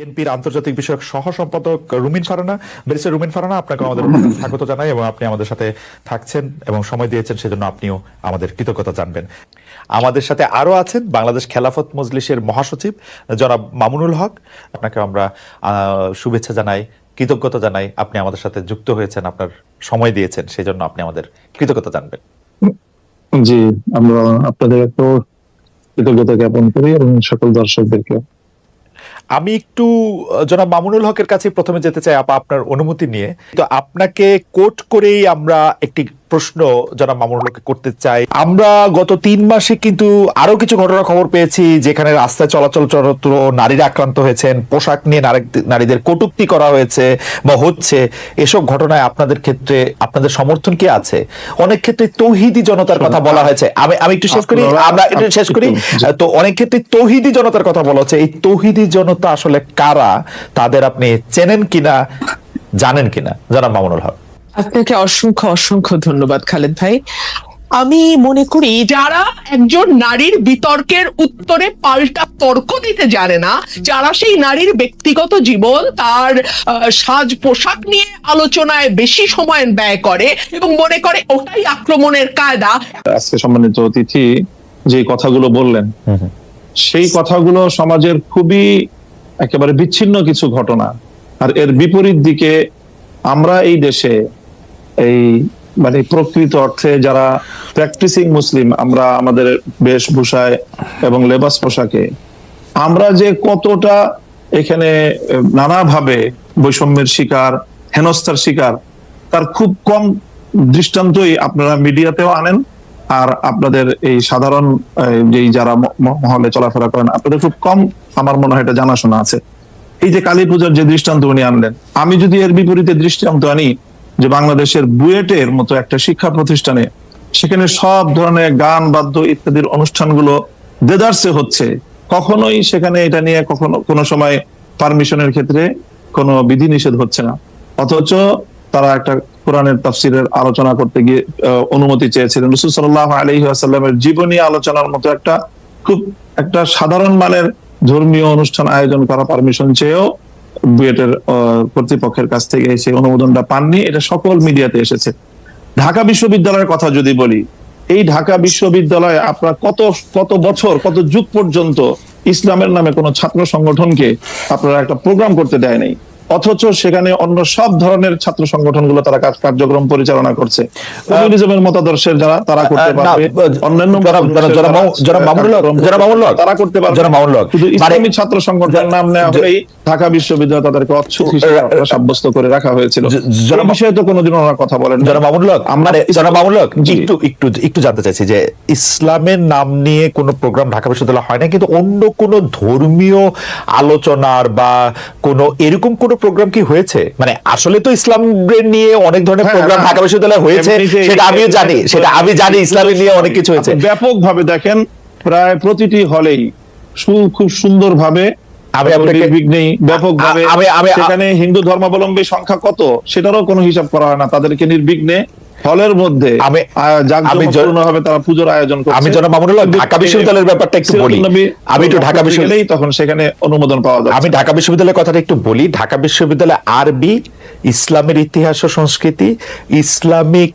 বিএনপির আন্তর্জাতিক বিষয়ক সহ সম্পাদক রুমিন ফারানা ব্যারিস্টার রুমিন ফারানা আপনাকে আমাদের স্বাগত জানাই এবং আপনি আমাদের সাথে থাকছেন এবং সময় দিয়েছেন সেজন্য আপনিও আমাদের কৃতজ্ঞতা জানবেন। আমাদের সাথে আরও আছেন বাংলাদেশ খেলাফত মজলিসের মহাসচিব জনাব মামুনুল হক। আপনাকে আমরা শুভেচ্ছা জানাই কৃতজ্ঞতা জানাই আপনি আমাদের সাথে যুক্ত হয়েছেন আপনার সময় দিয়েছেন সেজন্য আপনি আমাদের কৃতজ্ঞতা জানবেন। জি আমরা আপনাদের একটু কৃতজ্ঞতা জ্ঞাপন করি এবং সকল দর্শকদেরকে আমি একটু জনাব মামুনুল হকের কাছে প্রথমে যেতে চাই, আপা আপনার অনুমতি নিয়ে। তো আপনাকে কোট করেই আমরা একটি প্রশ্ন জনাব মামুনুল হককে করতে চাই। আমরা গত তিন মাসে কিন্তু আরও কিছু ঘটনার খবর পেয়েছি যেখানে রাস্তায় চলাচল চরত নারীরা আক্রান্ত হয়েছেন পোশাক নিয়ে নারীদের কটুক্তি করা হয়েছে বা হচ্ছে। এসব ঘটনায় আপনাদের ক্ষেত্রে আপনাদের সমর্থন কি আছে? অনেক ক্ষেত্রে তৌহিদি জনতার কথা বলা হয়েছে। আমি আমি একটু শেষ করি আমরা একটু শেষ করি। তো অনেক ক্ষেত্রে তৌহিদি জনতার কথা বলা হচ্ছে। এই তৌহিদি জনতা আসলে কারা? তাদের আপনি চেনেন কিনা? জানেন কিনা? জানাব মামুনুল হক। আপনাকে অসংখ্য অসংখ্য ধন্যবাদ খালেদ ভাই। আমি মনে করি যারা একজন নারীর বিতর্কের উত্তরে পাল্টা তর্ক দিতে জানে না যারা সেই নারীর ব্যক্তিগত জীবন তার সাজ পোশাক নিয়ে আলোচনায় বেশি সময় ব্যয় করে এবং মনে করে ওটাই আক্রমণের কায়দা। আজকে সম্মানিত অতিথি যে কথাগুলো বললেন সেই কথাগুলো সমাজের খুবই একেবারে বিচ্ছিন্ন কিছু ঘটনা। আর এর বিপরীত দিকে আমরা এই দেশে এই মানে প্রকৃত অর্থে যারা প্র্যাকটিসিং মুসলিম আমরা আমাদের বেশভূষায় এবং লেবাস পোশাকে, আমরা যে কতটা এখানে নানাভাবে বৈষম্যের শিকার, হেনস্থার শিকার, তার খুব কম দৃষ্টান্তই আপনারা মিডিয়াতেও আনেন। আর আপনাদের এই সাধারণ যেই যারা মহলে চলাফেরা করেন, আপনাদের খুব কম আমার মনে হয় এটা জানাশোনা আছে। এই যে কালী পূজার যে দৃষ্টান্ত উনি আনলেন, আমি যদি এর বিপরীতে দৃষ্টান্ত আনি যে বাংলাদেশের বুয়েটের মতো একটা শিক্ষা প্রতিষ্ঠানে সেখানে সব ধরনের গান, বাদ্য ইত্যাদির অনুষ্ঠানগুলো দেদারসে হচ্ছে। কখনোই সেখানে এটা নিয়ে কখনো কোনো সময় পারমিশনের ক্ষেত্রে কোনো বিধিনিষেধ হচ্ছে না। অথচ তারা একটা কোরআনের তাফসিরের আলোচনা করতে গিয়ে অনুমতি চেয়েছিলেন। রসুল সাল্লাহ আলহি আসাল্লামের জীবনী আলোচনার মতো একটা খুব একটা সাধারণ মানের ধর্মীয় অনুষ্ঠান আয়োজন করা পারমিশন চেয়েও বুয়েটের কর্তৃপক্ষের কাছ থেকে সেই অনুমোদনটা পাননি। এটা সকল মিডিয়াতে এসেছে। ঢাকা বিশ্ববিদ্যালয়ের কথা যদি বলি, এই ঢাকা বিশ্ববিদ্যালয়ে আপনার কত কত বছর, কত যুগ পর্যন্ত ইসলামের নামে কোনো ছাত্র সংগঠনকে আপনারা একটা প্রোগ্রাম করতে দেয় নাই। অথচ সেখানে অন্য সব ধরনের ছাত্র সংগঠনগুলো তারা কাজ কার্যক্রম পরিচালনা করছে। কমিউনিজমের মতাদর্শের যারা তারা করতে পারবে। অন্যান্য তারা করতে পারবে। জনাব মামুনুল শুধু মানে- ইসলামী ছাত্র সংগঠনের নাম নেওয়া হলেই ঢাকা বিশ্ববিদ্যালয় তাদেরকে অচ্ছুত হিসেবে সাব্যস্ত করে রাখা হয়েছিল। এই বিষয়ে তো কোনোদিন ওনারা কথা বলেন মামুনুল হক আমরা মানে জনাব হক জি। একটু একটু একটু জানতে চাইছি যে ইসলামের নাম নিয়ে কোনো প্রোগ্রাম ঢাকা বিশ্ববিদ্যালয়ে হয় না কিন্তু অন্য কোনো ধর্মীয় আলোচনার বা কোনো এরকম কোনো প্রোগ্রাম কি হয়েছে মানে আসলে তো ইসলাম নিয়ে অনেক ধরনের হ্যাঁ, প্রোগ্রাম হ্যাঁ। ঢাকা বিশ্ববিদ্যালয়ে হয়েছে সেটা আমিও জানি সেটা আমি জানি ইসলামের নিয়ে অনেক কিছু হয়েছে ব্যাপক ভাবে দেখেন প্রায় প্রতিটি হলেই সু- খুব সুন্দর ভাবে আমি আপনাকে- নির্বিঘ্নেই ব্যাপক ভাবে আমি- আমি- সেখানে হিন্দু ধর্মাবলম্বী সংখ্যা কত সেটারও কোনো হিসাব করা হয় না তাদেরকে নির্বিঘ্নে হলের মধ্যে আমি- হবে তারা পুজোর আয়োজন করছে। আমি জনাব মামুনুল ঢাকা বিশ্ববিদ্যালয়ের ব্যাপারটা একটু বলি। আমি একটু ঢাকা বিশ্ববিদ্যালয়- তখন সেখানে অনুমোদন পাওয়া যাবে আমি ঢাকা বিশ্ববিদ্যালয়ের কথাটা একটু বলি। ঢাকা বিশ্ববিদ্যালয়ে আরবি ইসলামের ইতিহাস ও সংস্কৃতি ইসলামিক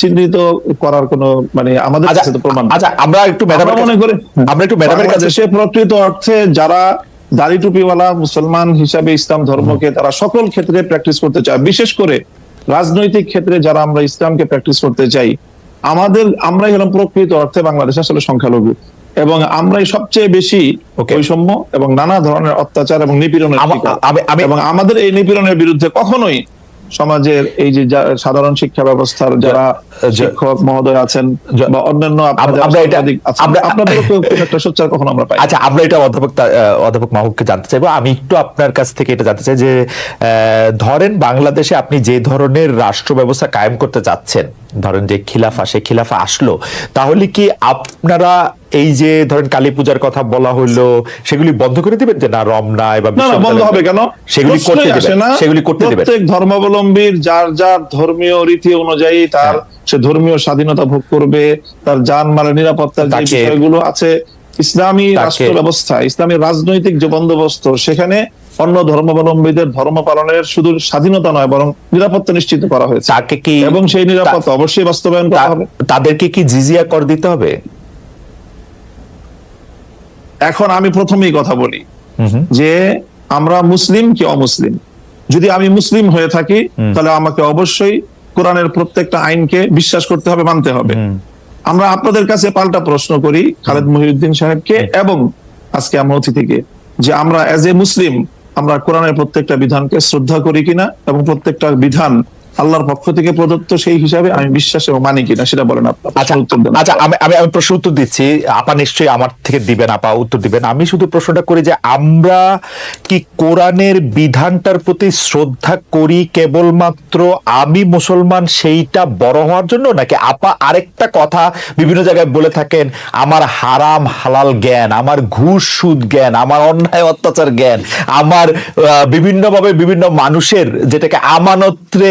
চিহ্নিত করার কোনো মানে আমাদের আচ্ছা কাছে তো প্রমাণ আচ্ছা আমরা একটু ম্যাডামের মনে করি আমরা একটু ম্যাডামের কাছে বাংলাদেশে প্রকৃত অর্থে যারা দাড়ি টুপিওয়ালা মুসলমান হিসাবে ইসলাম ধর্মকে তারা সকল ক্ষেত্রে প্র্যাকটিস করতে চায়। বিশেষ করে রাজনৈতিক ক্ষেত্রে যারা আমরা ইসলামকে প্র্যাকটিস করতে চাই আমাদের আমরাই হলাম প্রকৃত অর্থে বাংলাদেশ আসলে সংখ্যালঘু। এবং আমরাই সবচেয়ে বেশি. বৈষম্য এবং নানা ধরনের অত্যাচার এবং নিপীড়নের এবং আমাদের এই নিপীড়নের বিরুদ্ধে কখনোই সমাজের এই যে সাধারণ শিক্ষা ব্যবস্থার যারা শিক্ষক মহোদয় আছেন বা অন্যান্য আমরা- এটা- আপনাদেরও একটা সোচ্চার কখনো আমরা পাই আচ্ছা আমরা এটা অধ্যাপক অধ্যাপক মাহবুবকে জানতে চাইব। আমি একটু আপনার কাছ থেকে এটা জানতে চাই যে আহ, ধরেন বাংলাদেশে আপনি যে ধরনের রাষ্ট্র ব্যবস্থা কায়েম করতে চাচ্ছেন ধরেন যে খিলাফা সে খিলাফা আসলো তাহলে কি আপনারা এই যে ধরেন কালী পূজার কথা বলা হলো সেগুলি বন্ধ করে দিবেন যে না রমনায় বা বন্ধ হবে কেন সেগুলি করতে দেবেন না। সেগুলি করতে দেবেন প্রত্যেক ধর্মাবলম্বীর যার যার ধর্মীয় রীতি অনুযায়ী তার হ্যাঁ। সে ধর্মীয় স্বাধীনতা ভোগ করবে তার যান মালের নিরাপত্তার যে বিষয়গুলো আছে ইসলামী রাষ্ট্র ব্যবস্থা ইসলামী রাজনৈতিক যে বন্দোবস্ত সেখানে অন্য ধর্মাবলম্বীদের ধর্ম পালনের শুধু স্বাধীনতা নয় বরং নিরাপত্তা নিশ্চিত করা হয়েছে। তাকে কি এবং সেই নিরাপত্তা অবশ্যই বাস্তবায়ন করা হবে। তাদেরকে কি জিজিয়া কর দিতে হবে? এখন আমি প্রথমেই কথা বলি। যে আমরা মুসলিম কি অমুসলিম? যদি আমি মুসলিম হয়ে থাকি তাহলে আমাকে অবশ্যই কোরআনের প্রত্যেকটা আইনকে বিশ্বাস করতে হবে মানতে হবে। আমরা আপনাদের কাছে পাল্টা প্রশ্ন করি খালেদ মহিউদ্দিন সাহেবকে এবং আজকে আমার অতিথিকে যে আমরা এজ এ মুসলিম আমরা কোরআনের প্রত্যেকটা বিধানকে শ্রদ্ধা করি কিনা এবং প্রত্যেকটা বিধান আল্লাহর পক্ষ থেকে প্রদত্ত সেই হিসাবে আমি বিশ্বাস এবং মানি কিনা সেটা বলেন আচ্ছা উত্তর দেন। আচ্ছা আমি আমি আমি প্রশ্ন উত্তর দিচ্ছি। আপা নিশ্চয়ই আমার থেকে দিবেন আপা উত্তর দিবেন। আমি শুধু প্রশ্নটা করি যে আমরা কি কোরআনের বিধানটার প্রতি শ্রদ্ধা করি কেবলমাত্র আমি মুসলমান সেইটা বড় হওয়ার জন্য নাকি আপা আরেকটা কথা বিভিন্ন জায়গায় বলে থাকেন আমার হারাম হালাল জ্ঞান আমার ঘুষ সুদ জ্ঞান আমার অন্যায় অত্যাচার জ্ঞান আমার বিভিন্নভাবে বিভিন্ন মানুষের যেটাকে আমানত্রে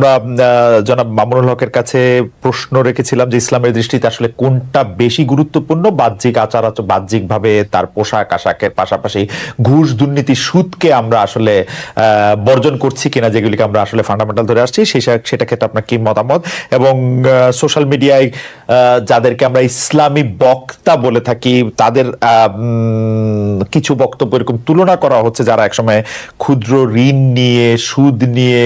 আমরা, জনাব মামুনুল হকের কাছে প্রশ্ন রেখেছিলাম যে ইসলামের দৃষ্টিতে আসলে কোনটা বেশি গুরুত্বপূর্ণ? বাহ্যিক আচার আচর বাহ্যিক ভাবে তার পোশাক আশাকের পাশাপাশি ঘুষ দুর্নীতি সুদকে আমরা আসলে বর্জন করছি কিনা যেগুলিকে আমরা আসলে ফান্ডামেন্টাল ধরে আসছি সেই সেটা ক্ষেত্রে আপনার কি মতামত? এবং সোশ্যাল মিডিয়ায় যাদেরকে আমরা ইসলামী বক্তা বলে থাকি তাদের কিছু বক্তব্য এরকম তুলনা করা হচ্ছে যারা একসময় ক্ষুদ্র ঋণ নিয়ে সুদ নিয়ে